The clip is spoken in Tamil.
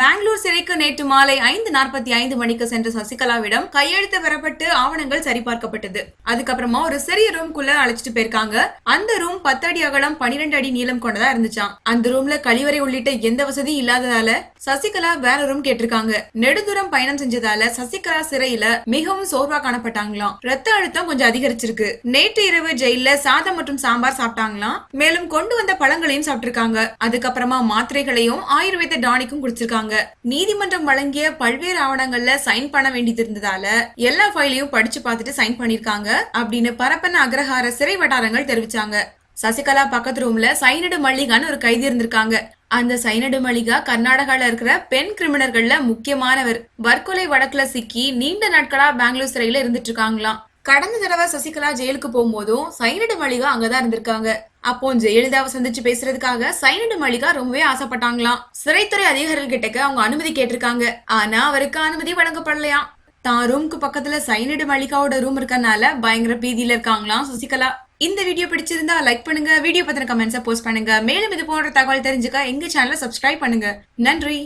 பெங்களூர் சிறைக்கு நேற்று மாலை ஐந்து நாற்பத்தி ஐந்து மணிக்கு சென்ற சசிகலாவிடம் கையெழுத்து பெறப்பட்டு ஆவணங்கள் சரிபார்க்கப்பட்டது. அதுக்கப்புறமா ஒரு சிறிய ரூம்குள்ள அழைச்சிட்டு போயிருக்காங்க. அந்த ரூம் பத்து அடி அகலம் பனிரெண்டு அடி நீளம் கொண்டதா இருந்துச்சாம். அந்த ரூம்ல கழிவறை உள்ளிட்ட எந்த வசதியும் இல்லாததால சசிகலா வேற ரூம் கேட்டிருக்காங்க. நெடுதூரம் பயணம் செஞ்சதால சசிகலா சிறையில மிகவும் சோர்வா காணப்பட்டாங்களாம். ரத்த அழுத்தம் கொஞ்சம் அதிகரிச்சிருக்கு. நேற்று இரவு ஜெயில சாதம் மற்றும் சாம்பார் சாப்பிட்டாங்களாம். மேலும் கொண்டு வந்த பழங்களையும் சாப்பிட்டிருக்காங்க. அதுக்கப்புறமா மாத்திரைகளையும் ஆயுர்வேத டானிக்கும் குடிச்சிருக்காங்க. நீதிமன்றம் வழங்கிய பல்வேறு ஆவணங்கள்ல சைன் பண்ண வேண்டியது இருந்ததால எல்லா ஃபைலையும் படிச்சு பார்த்துட்டு சைன் பண்ணிருக்காங்க அப்படின்னு பரப்பன அக்ரஹார சிறை வட்டாரங்கள் தெரிவிச்சாங்க. சசிகலா பக்கத்து ரூம்ல சைனடு மல்லிகான்னு ஒரு கைதி இருந்திருக்காங்க. அந்த சைனடு மளிகா கர்நாடகால இருக்கிற பெண் கிரிமினல்கள்ல முக்கியமானவர். வர்க்கொலை வழக்குல சிக்கி நீண்ட நாட்களா பெங்களூர் சிறையில இருந்துட்டு இருக்காங்களாம். கடந்த தடவை சசிகலா ஜெயிலுக்கு போகும்போதும் சைனடு மளிகா அங்கதான் இருந்திருக்காங்க. அப்போ ஜெயலலிதாவை சந்திச்சு பேசுறதுக்காக சைனடு மல்லிகா ரொம்பவே ஆசைப்பட்டாங்களாம். சிறைத்துறை அதிகாரிகள் கிட்டக்க அவங்க அனுமதி கேட்டிருக்காங்க. ஆனா அவருக்கு அனுமதி வழங்கப்படலையாம் தான் ரூம்க்கு பக்கத்துல சைனடு மல்லிகாவோட ரூம் இருக்கறனால பயங்கர பீதியில இருக்காங்களாம் சசிகலா. இந்த வீடியோ பிடிச்சிருந்தா லைக் பண்ணுங்க. வீடியோ பத்தின கமெண்ட்ஸை போஸ்ட் பண்ணுங்க. மேலும் இது போன்ற தகவல் தெரிஞ்சுக்க எங்க சேனலை சப்ஸ்கிரைப் பண்ணுங்க. நன்றி.